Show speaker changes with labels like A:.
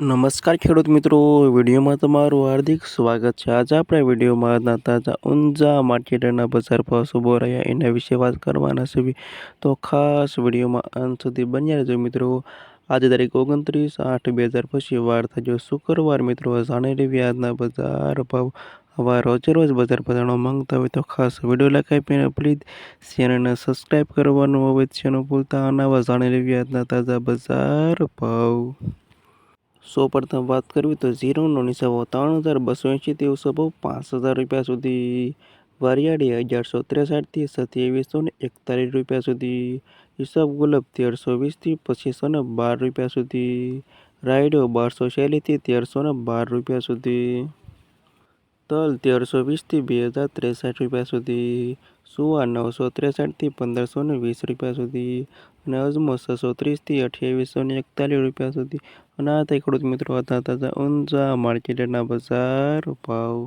A: નમસ્કાર ખેડૂત મિત્રો, વિડીયોમાં તમારું હાર્દિક સ્વાગત છે. આજે આપણે વિડીયોમાં તાજા ઊંઝા માર્કેટના બજાર ભાવ શુભો રહ્યા એના વિશે વાત કરવાના છે. તો ખાસ વિડીયોમાં અંત સુધી બન્યા રહેજો મિત્રો. આજે તારીખ ઓગણત્રીસ આઠ બે હજાર પછી વાર થયો શુક્રવાર મિત્રો. જાણી લેવી આજના બજાર ભાવ. આવા રોજે રોજ બજાર બજારનો માંગતા હોય તો ખાસ વીડિયો આપીને પ્લીઝ ચેનલને સબસ્ક્રાઈબ કરવાનું અવશ્ય ન ભૂલતા. અને આવા જાણી લેવી તાજા બજાર ભાવ. સૌ પ્રથમ વાત કરવી તો ઝીરોનો નિસાબો ત્રણ હજાર બસો એંશીથી ઉસબો પાંચ હજાર રૂપિયા સુધી વરિયાળી અગિયારસો ત્રેસઠથી સત્યાવીસો ને એકતાલીસ રૂપિયા સુધી હિસાબ ગુલાબ તેરસો વીસથી પચીસો ને બાર રૂપિયા સુધી રાયડો બારસો શૈલીથી તેરસો ને બાર રૂપિયા સુધી તલ તેરસો વીસથી બે હજાર ત્રેસઠ રૂપિયા સુધી સુવા નવસો ત્રેસઠથી પંદરસો ને વીસ રૂપિયા સુધી અને અજમો છસો ત્રીસથી અઠ્યાવીસો ને એકતાલીસ રૂપિયા સુધી. અને આ થઈ ખેડૂત મિત્રો હતા તાજા ઊંઝા માર્કેટના બજાર ભાવ.